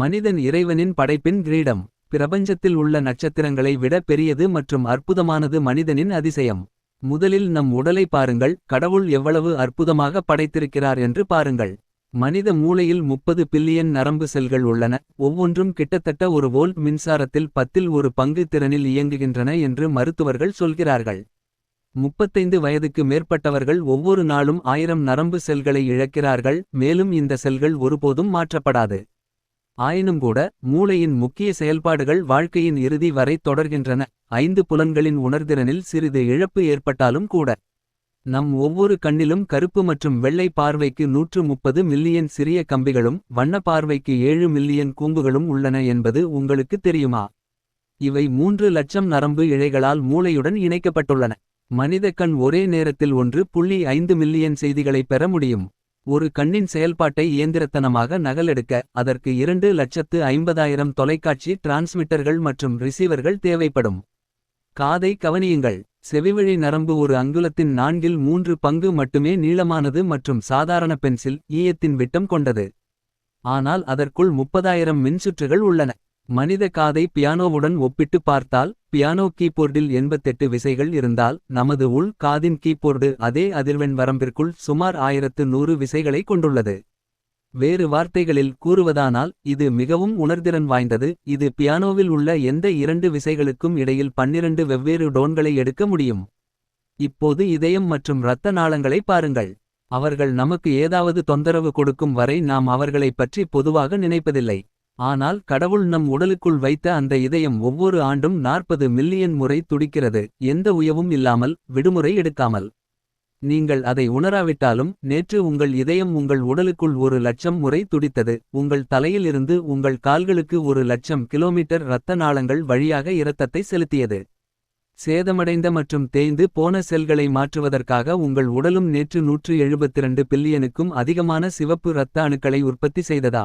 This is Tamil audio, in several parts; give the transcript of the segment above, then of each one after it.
மனிதன் இறைவனின் படைப்பின் கிரீடம். பிரபஞ்சத்தில் உள்ள நட்சத்திரங்களை விட பெரியது மற்றும் அற்புதமானது மனிதனின் அதிசயம். முதலில் நம் உடலை பாருங்கள் கடவுள் எவ்வளவு அற்புதமாக படைத்திருக்கிறார் என்று பாருங்கள். மனித மூளையில் முப்பது பில்லியன் நரம்பு செல்கள் உள்ளன ஒவ்வொன்றும் கிட்டத்தட்ட ஒரு வோல்ட் மின்சாரத்தில் பத்தில் ஒரு பங்கு திறனில் இயங்குகின்றன என்று மருத்துவர்கள் சொல்கிறார்கள். முப்பத்தைந்து வயதுக்கு மேற்பட்டவர்கள் ஒவ்வொரு நாளும் ஆயிரம் நரம்பு செல்களை இழக்கிறார்கள் மேலும் இந்த செல்கள் ஒருபோதும் மாற்றப்படாது. ஆயினும்கூட மூளையின் முக்கிய செயல்பாடுகள் வாழ்க்கையின் இறுதி வரை தொடர்கின்றன. ஐந்து புலன்களின் உணர்திறனில் சிறிது இழப்பு ஏற்பட்டாலும் கூட நம் ஒவ்வொரு கண்ணிலும் கருப்பு மற்றும் வெள்ளை பார்வைக்கு நூற்று முப்பது மில்லியன் சிறிய கம்பிகளும் வண்ண பார்வைக்கு ஏழு மில்லியன் கூம்புகளும் உள்ளன என்பது உங்களுக்கு தெரியுமா? இவை மூன்று லட்சம் நரம்பு இழைகளால் மூளையுடன் இணைக்கப்பட்டுள்ளன. மனித கண் ஒரே நேரத்தில் ஒன்று புள்ளி ஐந்து மில்லியன் செய்திகளை பெற முடியும். ஒரு கண்ணின் செயல்பாட்டை இயந்திரத்தனமாக நகலெடுக்க அதற்கு இரண்டு லட்சத்து ஐம்பதாயிரம் தொலைக்காட்சி டிரான்ஸ்மிட்டர்கள் மற்றும் ரிசீவர்கள் தேவைப்படும். காதை கவனியுங்கள். செவிவழி நரம்பு ஒரு அங்குலத்தின் நான்கில் மூன்று பங்கு மட்டுமே நீளமானது மற்றும் சாதாரண பென்சில் ஈயத்தின் விட்டம் கொண்டது. ஆனால் அதற்குள் முப்பதாயிரம் மின்சுற்றுகள் உள்ளன. மனித காதை பியானோவுடன் ஒப்பிட்டு பார்த்தால் பியானோ கீபோர்டில் எண்பத்தெட்டு விசைகள் இருந்தால் நமது உள் காதின் கீபோர்டு அதே அதிர்வெண் வரம்பிற்குள் சுமார் ஆயிரத்து நூறு விசைகளை கொண்டுள்ளது. வேறு வார்த்தைகளில் கூறுவதானால் இது மிகவும் உணர்திறன் வாய்ந்தது. இது பியானோவில் உள்ள எந்த இரண்டு விசைகளுக்கும் இடையில் பன்னிரண்டு வெவ்வேறு டோன்களை எடுக்க முடியும். இப்போது இதயம் மற்றும் இரத்த நாளங்களை பாருங்கள். அவர்கள் நமக்கு ஏதாவது தொந்தரவு கொடுக்கும் வரை நாம் அவர்களைப் பற்றி பொதுவாக நினைப்பதில்லை. ஆனால் கடவுள் நம் உடலுக்குள் வைத்த அந்த இதயம் ஒவ்வொரு ஆண்டும் நாற்பது மில்லியன் முறை துடிக்கிறது. எந்த உயவும் இல்லாமல் விடுமுறை எடுக்காமல். நீங்கள் அதை உணராவிட்டாலும் நேற்று உங்கள் இதயம் உங்கள் உடலுக்குள் ஒரு லட்சம் முறை துடித்தது. உங்கள் தலையிலிருந்து உங்கள் கால்களுக்கு ஒரு லட்சம் கிலோமீட்டர் இரத்த நாளங்கள் வழியாக இரத்தத்தை செலுத்தியது. சேதமடைந்த மற்றும் தேய்ந்து போன செல்களை மாற்றுவதற்காக உங்கள் உடலும் நேற்று நூற்று எழுபத்திரண்டு பில்லியனுக்கும் அதிகமான சிவப்பு இரத்த அணுக்களை உற்பத்தி செய்ததா?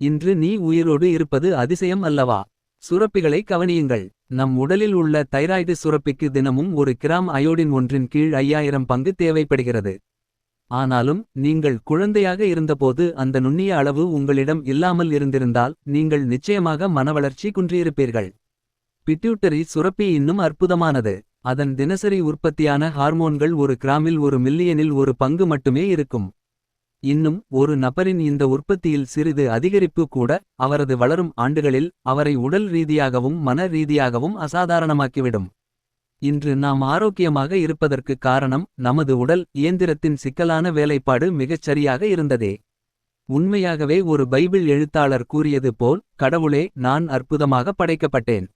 இன்று நீ உயிரோடு இருப்பது அதிசயம் அல்லவா? சுரப்பிகளை கவனியுங்கள். நம் உடலில் உள்ள தைராய்டு சுரப்பிக்கு தினமும் ஒரு கிராம் அயோடின் ஒன்றின் கீழ் ஐயாயிரம் பங்கு தேவைப்படுகிறது. ஆனாலும் நீங்கள் குழந்தையாக இருந்தபோது அந்த நுண்ணிய அளவு உங்களிடம் இல்லாமல் இருந்திருந்தால் நீங்கள் நிச்சயமாக மனவளர்ச்சி குன்றியிருப்பீர்கள். பிட்யூட்டரி சுரப்பி இன்னும் அற்புதமானது. அதன் தினசரி உற்பத்தியான ஹார்மோன்கள் ஒரு கிராமில் ஒரு மில்லியனில் ஒரு பங்கு மட்டுமே இருக்கும். இன்னும் ஒரு நபரின் இந்த உற்பத்தியில் சிறிது அதிகரிப்பு கூட அவரது வளரும் ஆண்டுகளில் அவரை உடல் ரீதியாகவும் மன ரீதியாகவும் அசாதாரணமாக்கிவிடும். இன்று நாம் ஆரோக்கியமாக இருப்பதற்கு காரணம் நமது உடல் இயந்திரத்தின் சிக்கலான வேலைப்பாடு மிகச் சரியாக இருந்ததே. உண்மையாகவே ஒரு பைபிள் எழுத்தாளர் கூறியது போல் கடவுளே நான் அற்புதமாக படைக்கப்பட்டேன்.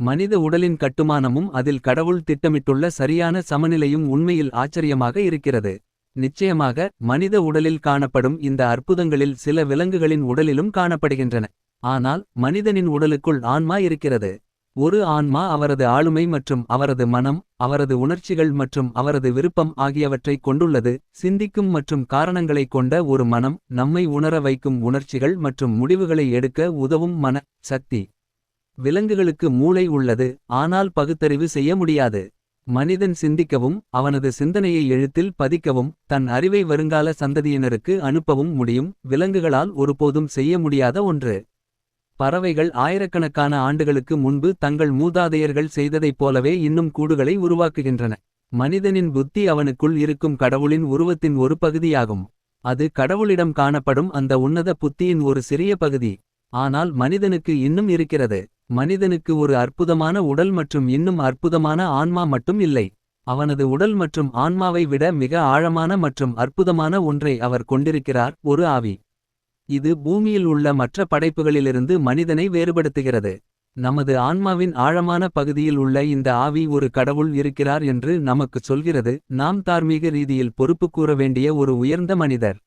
மனித உடலின் கட்டுமானமும் அதில் கடவுள் திட்டமிட்டுள்ள சரியான சமநிலையும் உண்மையில் ஆச்சரியமாக இருக்கிறது. நிச்சயமாக மனித உடலில் காணப்படும் இந்த அற்புதங்களில் சில விலங்குகளின் உடலிலும் காணப்படுகின்றன. ஆனால் மனிதனின் உடலுக்குள் ஆன்மா இருக்கிறது. ஒரு ஆன்மா அவரது ஆளுமை மற்றும் அவரது மனம் அவரது உணர்ச்சிகள் மற்றும் அவரது விருப்பம் ஆகியவற்றைக் கொண்டுள்ளது சிந்திக்கும் மற்றும் காரணங்களைக் கொண்ட ஒரு மனம் நம்மை உணர வைக்கும் உணர்ச்சிகள் மற்றும் முடிவுகளை எடுக்க உதவும் மன சக்தி. விலங்குகளுக்கு மூளை உள்ளது ஆனால் பகுத்தறிவு செய்ய முடியாது. மனிதன் சிந்திக்கவும் அவனது சிந்தனையை எழுத்தில் பதிக்கவும் தன் அறிவை வருங்கால சந்ததியினருக்கு அனுப்பவும் முடியும். விலங்குகளால் ஒருபோதும் செய்ய முடியாத ஒன்று. பறவைகள் ஆயிரக்கணக்கான ஆண்டுகளுக்கு முன்பு தங்கள் மூதாதையர்கள் செய்ததைப் போலவே இன்னும் கூடுகளை உருவாக்குகின்றன. மனிதனின் புத்தி அவனுக்குள் இருக்கும் கடவுளின் உருவத்தின் ஒரு பகுதியாகும். அது கடவுளிடம் காணப்படும் அந்த உன்னத புத்தியின் ஒரு சிறிய பகுதி. ஆனால் மனிதனுக்கு இன்னும் இருக்கிறது. மனிதனுக்கு ஒரு அற்புதமான உடல் மற்றும் இன்னும் அற்புதமான ஆன்மா மட்டும் இல்லை. அவனது உடல் மற்றும் ஆன்மாவை விட மிக ஆழமான மற்றும் அற்புதமான ஒன்றை அவர் கொண்டிருக்கிறார் ஒரு ஆவி. இது பூமியில் உள்ள மற்ற படைப்புகளிலிருந்து மனிதனை வேறுபடுத்துகிறது. நமது ஆன்மாவின் ஆழமான பகுதியில் உள்ள இந்த ஆவி ஒரு கடவுள் இருக்கிறார் என்று நமக்குச் சொல்கிறது. நாம் தார்மீக ரீதியில் பொறுப்பு கூற வேண்டிய ஒரு உயர்ந்த மனிதர்.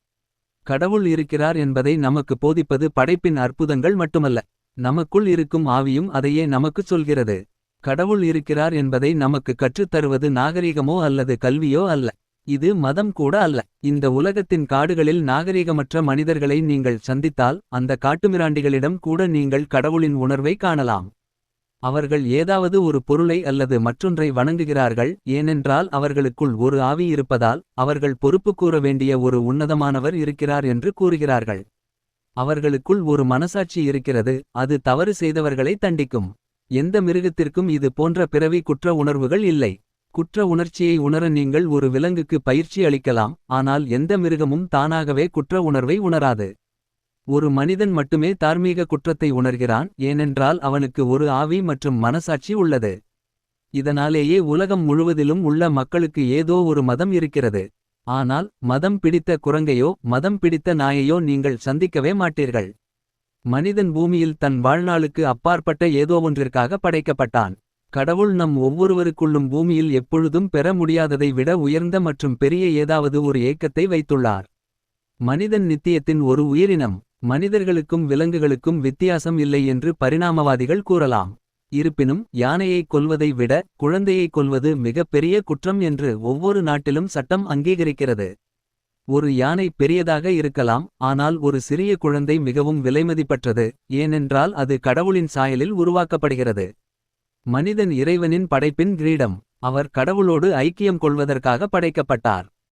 கடவுள் இருக்கிறார் என்பதை நமக்கு போதிப்பது படைப்பின் அற்புதங்கள் மட்டுமல்ல. நமக்குள் இருக்கும் ஆவியும் அதையே நமக்குச் சொல்கிறது. கடவுள் இருக்கிறார் என்பதை நமக்கு கற்றுத் தருவது நாகரிகமோ அல்லது கல்வியோ அல்ல. இது மதம் கூட அல்ல. இந்த உலகத்தின் காடுகளில் நாகரிகமற்ற மனிதர்களை நீங்கள் சந்தித்தால் அந்த காட்டுமிராண்டிகளிடம் கூட நீங்கள் கடவுளின் உணர்வை காணலாம். அவர்கள் ஏதாவது ஒரு பொருளை அல்லது மற்றொன்றை வணங்குகிறார்கள் ஏனென்றால் அவர்களுக்குள் ஒரு ஆவி இருப்பதால் அவர்கள் பொறுப்பு கூற வேண்டிய ஒரு உன்னதமானவர் இருக்கிறார் என்று கூறுகிறார்கள். அவர்களுக்குள் ஒரு மனசாட்சி இருக்கிறது அது தவறு செய்தவர்களை தண்டிக்கும். எந்த மிருகத்திற்கும் இது போன்ற பிறவி குற்ற உணர்வுகள் இல்லை. குற்ற உணர்ச்சியை உணர நீங்கள் ஒரு விலங்குக்கு பயிற்சி அளிக்கலாம் ஆனால் எந்த மிருகமும் தானாகவே குற்ற உணர்வை உணராது. ஒரு மனிதன் மட்டுமே தார்மீக குற்றத்தை உணர்கிறான் ஏனென்றால் அவனுக்கு ஒரு ஆவி மற்றும் மனசாட்சி உள்ளது. இதனாலேயே உலகம் முழுவதிலும் உள்ள மக்களுக்கு ஏதோ ஒரு மதம் இருக்கிறது. ஆனால் மதம் பிடித்த குரங்கையோ மதம் பிடித்த நாயையோ நீங்கள் சந்திக்கவே மாட்டீர்கள். மனிதன் பூமியில் தன் வாழ்நாளுக்கு அப்பாற்பட்ட ஏதோவொன்றிற்காக படைக்கப்பட்டான். கடவுள் நம் ஒவ்வொருவருக்குள்ளும் பூமியில் எப்பொழுதும் பெற முடியாததை விட உயர்ந்த மற்றும் பெரிய ஏதாவது ஒரு ஏக்கத்தை வைத்துள்ளார். மனிதன் நித்தியத்தின் ஒரு உயிரினம். மனிதர்களுக்கும் விலங்குகளுக்கும் வித்தியாசம் இல்லை என்று பரிணாமவாதிகள் கூறலாம். இருப்பினும் யானையைக் கொல்வதை விட குழந்தையைக் கொல்வது மிகப்பெரிய குற்றம் என்று ஒவ்வொரு நாட்டிலும் சட்டம் அங்கீகரிக்கிறது. ஒரு யானை பெரியதாக இருக்கலாம் ஆனால் ஒரு சிறிய குழந்தை மிகவும் விலைமதிப்பற்றது ஏனென்றால் அது கடவுளின் சாயலில் உருவாக்கப்படுகிறது. மனிதன் இறைவனின் படைப்பின் கிரீடம் அவர் கடவுளோடு ஐக்கியம் கொள்வதற்காக படைக்கப்பட்டார்.